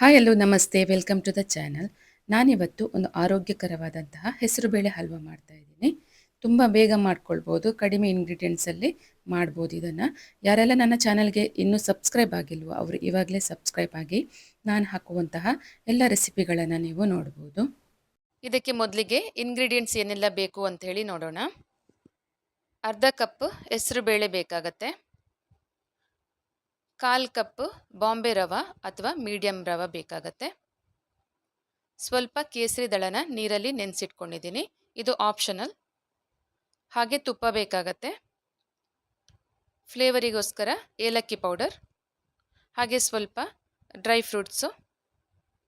Hi ಎಲ್ಲೋ ನಮಸ್ತೆ welcome to the channel ನಾನಿವತ್ತು ಒಂದು ಆರೋಗ್ಯಕರವಾದಂತಹ ಹೆಸರುಬೇಳೆ ಹಲ್ವ ಮಾಡ್ತಾ ಇದ್ದೀನಿ. ತುಂಬ ಬೇಗ ಮಾಡ್ಕೊಳ್ಬೋದು. ಕಡಿಮೆ ಇಂಗ್ರೀಡಿಯೆಂಟ್ಸಲ್ಲಿ ಮಾಡ್ಬೋದು ಇದನ್ನು. ಯಾರೆಲ್ಲ ನನ್ನ ಚಾನಲ್ಗೆ ಇನ್ನೂ ಸಬ್ಸ್ಕ್ರೈಬ್ ಆಗಿಲ್ವೋ, ಅವರು ಇವಾಗಲೇ ಸಬ್ಸ್ಕ್ರೈಬ್ ಆಗಿ ನಾನು ಹಾಕುವಂತಹ ಎಲ್ಲ ರೆಸಿಪಿಗಳನ್ನು ನೀವು ನೋಡ್ಬೋದು. ಇದಕ್ಕೆ ಮೊದಲಿಗೆ ಇಂಗ್ರೀಡಿಯೆಂಟ್ಸ್ ಏನೆಲ್ಲ ಬೇಕು ಅಂತ ಹೇಳಿ ನೋಡೋಣ. ಅರ್ಧ ಕಪ್ ಹೆಸರುಬೇಳೆ ಬೇಕಾಗತ್ತೆ. ಕಾಲು ಕಪ್, ಬಾಂಬೆ ರವೆ ಅಥವಾ ಮೀಡಿಯಮ್ ರವೆ ಬೇಕಾಗತ್ತೆ. ಸ್ವಲ್ಪ ಕೇಸರಿ ದಳನ ನೀರಲ್ಲಿ ನೆನೆಸಿಟ್ಕೊಂಡಿದ್ದೀನಿ. ಇದು ಆಪ್ಷನಲ್. ಹಾಗೆ ತುಪ್ಪ ಬೇಕಾಗತ್ತೆ. ಫ್ಲೇವರಿಗೋಸ್ಕರ ಏಲಕ್ಕಿ ಪೌಡರ್. ಹಾಗೆ ಸ್ವಲ್ಪ ಡ್ರೈ ಫ್ರೂಟ್ಸು.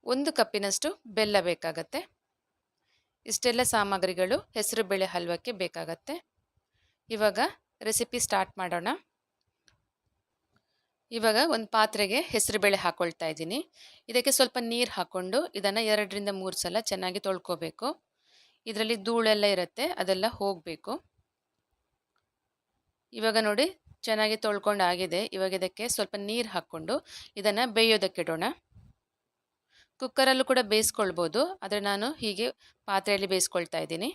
ಒಂದು ಕಪ್ಪಿನಷ್ಟು ಬೆಲ್ಲ ಬೇಕಾಗತ್ತೆ. ಇಷ್ಟೆಲ್ಲ ಸಾಮಗ್ರಿಗಳು ಹೆಸರು ಬೇಳೆ ಹಲ್ವಕ್ಕೆ ಬೇಕಾಗತ್ತೆ. ಇವಾಗ ರೆಸಿಪಿ ಸ್ಟಾರ್ಟ್ ಮಾಡೋಣ. ಇವಾಗ ಒಂದು ಪಾತ್ರೆಗೆ ಹೆಸರುಬೇಳೆ ಹಾಕ್ಕೊಳ್ತಾ ಇದ್ದೀನಿ. ಇದಕ್ಕೆ ಸ್ವಲ್ಪ ನೀರು ಹಾಕ್ಕೊಂಡು ಇದನ್ನು ಎರಡರಿಂದ ಮೂರು ಸಲ ಚೆನ್ನಾಗಿ ತೊಳ್ಕೊಬೇಕು. ಇದರಲ್ಲಿ ಧೂಳೆಲ್ಲ ಇರುತ್ತೆ, ಅದೆಲ್ಲ ಹೋಗಬೇಕು. ಇವಾಗ ನೋಡಿ ಚೆನ್ನಾಗಿ ತೊಳ್ಕೊಂಡು ಆಗಿದೆ. ಇವಾಗ ಇದಕ್ಕೆ ಸ್ವಲ್ಪ ನೀರು ಹಾಕ್ಕೊಂಡು ಇದನ್ನು ಬೇಯೋದಕ್ಕೆ ಇಡೋಣ. ಕುಕ್ಕರಲ್ಲೂ ಕೂಡ ಬೇಯಿಸ್ಕೊಳ್ಬೋದು, ಆದರೆ ನಾನು ಹೀಗೆ ಪಾತ್ರೆಯಲ್ಲಿ ಬೇಯಿಸ್ಕೊಳ್ತಾ ಇದ್ದೀನಿ.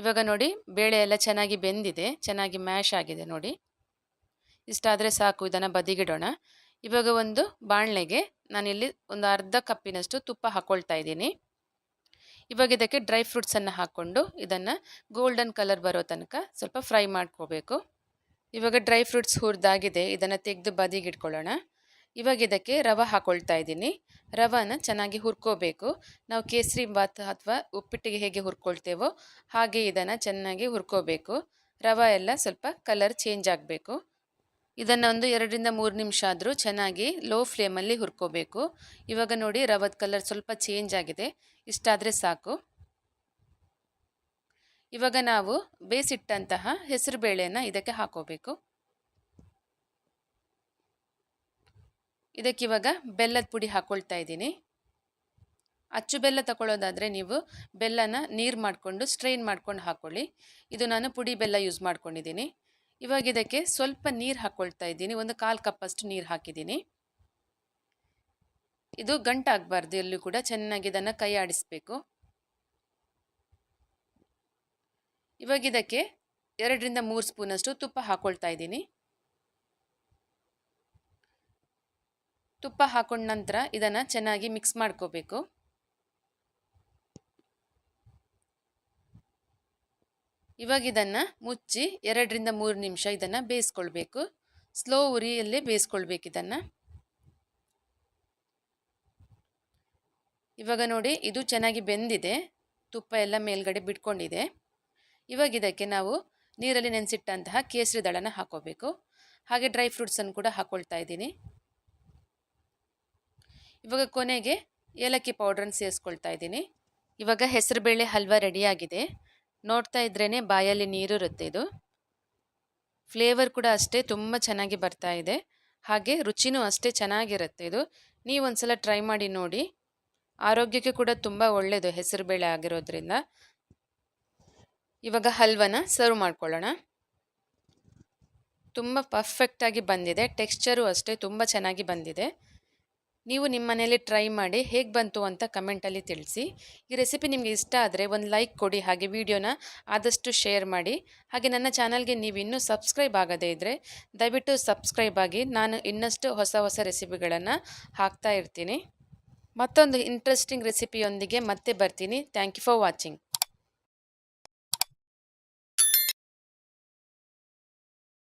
ಇವಾಗ ನೋಡಿ ಬೇಳೆ ಎಲ್ಲ ಚೆನ್ನಾಗಿ ಬೆಂದಿದೆ, ಚೆನ್ನಾಗಿ ಮ್ಯಾಶ್ ಆಗಿದೆ ನೋಡಿ. ಇಷ್ಟಾದರೆ ಸಾಕು, ಇದನ್ನು ಬದಿಗಿಡೋಣ. ಇವಾಗ ಒಂದು ಬಾಣಲೆಗೆ ನಾನಿಲ್ಲಿ ಒಂದು ಅರ್ಧ ಕಪ್ಪಿನಷ್ಟು ತುಪ್ಪ ಹಾಕ್ಕೊಳ್ತಾ ಇದ್ದೀನಿ. ಇವಾಗ ಇದಕ್ಕೆ ಡ್ರೈ ಫ್ರೂಟ್ಸನ್ನು ಹಾಕ್ಕೊಂಡು ಇದನ್ನು ಗೋಲ್ಡನ್ ಕಲರ್ ಬರೋ ತನಕ ಸ್ವಲ್ಪ ಫ್ರೈ ಮಾಡ್ಕೋಬೇಕು. ಇವಾಗ ಡ್ರೈ ಫ್ರೂಟ್ಸ್ ಹುರಿದಾಗಿದೆ, ಇದನ್ನು ತೆಗೆದು ಬದಿಗಿಟ್ಕೊಳ್ಳೋಣ ಇವಾಗ ಇದಕ್ಕೆ ರವೆ ಹಾಕ್ಕೊಳ್ತಾ ಇದ್ದೀನಿ. ರವನ ಚೆನ್ನಾಗಿ ಹುರ್ಕೋಬೇಕು. ನಾವು ಕೇಸರಿ ಬಾತ್ ಅಥವಾ ಉಪ್ಪಿಟ್ಟಿಗೆ ಹೇಗೆ ಹುರ್ಕೊಳ್ತೇವೋ ಹಾಗೆ ಇದನ್ನು ಚೆನ್ನಾಗಿ ಹುರ್ಕೋಬೇಕು. ರವೆ ಎಲ್ಲ ಸ್ವಲ್ಪ ಕಲರ್ ಚೇಂಜ್ ಆಗಬೇಕು. ಇದನ್ನು ಒಂದು ಎರಡರಿಂದ ಮೂರು ನಿಮಿಷ ಆದರೂ ಚೆನ್ನಾಗಿ ಲೋ ಫ್ಲೇಮಲ್ಲಿ ಹುರ್ಕೋಬೇಕು. ಇವಾಗ ನೋಡಿ ರವದ ಕಲರ್ ಸ್ವಲ್ಪ ಚೇಂಜ್ ಆಗಿದೆ. ಇಷ್ಟಾದರೆ ಸಾಕು. ಇವಾಗ ನಾವು ಬೇಯಿಸಿಟ್ಟಂತಹ ಹೆಸರು ಬೇಳೆಯನ್ನು ಇದಕ್ಕೆ ಹಾಕೋಬೇಕು. ಇದಕ್ಕಿವಾಗ ಬೆಲ್ಲದ ಪುಡಿ ಹಾಕ್ಕೊಳ್ತಾ ಇದ್ದೀನಿ. ಅಚ್ಚು ಬೆಲ್ಲ ತಗೊಳ್ಳೋದಾದರೆ ನೀವು ಬೆಲ್ಲನ ನೀರು ಮಾಡಿಕೊಂಡು ಸ್ಟ್ರೈನ್ ಮಾಡ್ಕೊಂಡು ಹಾಕ್ಕೊಳ್ಳಿ ಇದು ನಾನು ಪುಡಿ ಬೆಲ್ಲ ಯೂಸ್ ಮಾಡ್ಕೊಂಡಿದ್ದೀನಿ. ಇವಾಗ ಇದಕ್ಕೆ ಸ್ವಲ್ಪ ನೀರು ಹಾಕ್ಕೊಳ್ತಾ ಇದ್ದೀನಿ. ಒಂದು ಕಾಲು ಕಪ್ಪಷ್ಟು ನೀರು ಹಾಕಿದ್ದೀನಿ. ಇದು ಗಂಟಾಗಬಾರ್ದು ಎಲ್ಲೂ ಕೂಡ ಚೆನ್ನಾಗಿ ಇದನ್ನು ಕೈ ಆಡಿಸ್ಬೇಕು. ಇವಾಗ ಇದಕ್ಕೆ ಎರಡರಿಂದ ಮೂರು ಸ್ಪೂನಷ್ಟು ತುಪ್ಪ ಹಾಕ್ಕೊಳ್ತಾ ಇದ್ದೀನಿ. ತುಪ್ಪ ಹಾಕೊಂಡ ನಂತರ ಇದನ್ನು ಚೆನ್ನಾಗಿ ಮಿಕ್ಸ್ ಮಾಡ್ಕೋಬೇಕು. ಇವಾಗ ಇದನ್ನು ಮುಚ್ಚಿ ಎರಡರಿಂದ ಮೂರು ನಿಮಿಷ ಇದನ್ನು ಬೇಯಿಸ್ಕೊಳ್ಬೇಕು. ಸ್ಲೋ ಉರಿಯಲ್ಲೇ ಬೇಯಿಸ್ಕೊಳ್ಬೇಕು ಇದನ್ನು. ಇವಾಗ ನೋಡಿ, ಇದು ಚೆನ್ನಾಗಿ ಬೆಂದಿದೆ. ತುಪ್ಪ ಎಲ್ಲ ಮೇಲ್ಗಡೆ ಬಿಟ್ಕೊಂಡಿದೆ. ಇವಾಗ ಇದಕ್ಕೆ ನಾವು ನೀರಲ್ಲಿ ನೆನೆಸಿಟ್ಟಂತಹ ಕೇಸರಿ ದಳನ ಹಾಕೋಬೇಕು. ಹಾಗೆ ಡ್ರೈ ಫ್ರೂಟ್ಸನ್ನು ಕೂಡ ಹಾಕೊಳ್ತಾ ಇದ್ದೀನಿ. ಇವಾಗ ಕೊನೆಗೆ ಏಲಕ್ಕಿ ಪೌಡ್ರನ್ನು ಸೇರಿಸ್ಕೊಳ್ತಾ ಇದ್ದೀನಿ. ಇವಾಗ ಹೆಸರುಬೇಳೆ ಹಲ್ವಾ ರೆಡಿಯಾಗಿದೆ ನೋಡ್ತಾ ಇದ್ರೇ ಬಾಯಲ್ಲಿ ನೀರು ಇರುತ್ತೆ ಇದು. ಫ್ಲೇವರ್ ಕೂಡ ಅಷ್ಟೇ ತುಂಬ ಚೆನ್ನಾಗಿ ಬರ್ತಾ ಇದೆ. ಹಾಗೆ ರುಚಿನೂ ಅಷ್ಟೇ ಚೆನ್ನಾಗಿರುತ್ತೆ ಇದು. ನೀವು ಒಂದ್ಸಲ ಟ್ರೈ ಮಾಡಿ ನೋಡಿ. ಆರೋಗ್ಯಕ್ಕೆ ಕೂಡ ತುಂಬ ಒಳ್ಳೆಯದು ಹೆಸರುಬೇಳೆ ಆಗಿರೋದ್ರಿಂದ. ಇವಾಗ ಹಲ್ವನ ಸರ್ವ್ ಮಾಡ್ಕೊಳ್ಳೋಣ. ತುಂಬ ಪರ್ಫೆಕ್ಟಾಗಿ ಬಂದಿದೆ. ಟೆಕ್ಸ್ಚರು ಅಷ್ಟೇ ತುಂಬ ಚೆನ್ನಾಗಿ ಬಂದಿದೆ. ನೀವು ನಿಮ್ಮ ಮನೆಯಲ್ಲಿ ಟ್ರೈ ಮಾಡಿ ಹೇಗೆ ಬಂತು ಅಂತ ಕಮೆಂಟಲ್ಲಿ ತಿಳಿಸಿ. ಈ ರೆಸಿಪಿ ನಿಮಗೆ ಇಷ್ಟ ಆದರೆ ಒಂದು ಲೈಕ್ ಕೊಡಿ, ಹಾಗೆ ವಿಡಿಯೋನ ಆದಷ್ಟು ಶೇರ್ ಮಾಡಿ. ಹಾಗೆ ನನ್ನ ಚಾನಲ್ಗೆ ನೀವು ಇನ್ನೂ ಸಬ್ಸ್ಕ್ರೈಬ್ ಆಗದೇ ಇದ್ದರೆ ದಯವಿಟ್ಟು ಸಬ್ಸ್ಕ್ರೈಬ್ ಆಗಿ ನಾನು ಇನ್ನಷ್ಟು ಹೊಸ ಹೊಸ ರೆಸಿಪಿಗಳನ್ನು ಹಾಕ್ತಾ ಇರ್ತೀನಿ. ಮತ್ತೊಂದು ಇಂಟ್ರೆಸ್ಟಿಂಗ್ ರೆಸಿಪಿಯೊಂದಿಗೆ ಮತ್ತೆ ಬರ್ತೀನಿ. Thank you for watching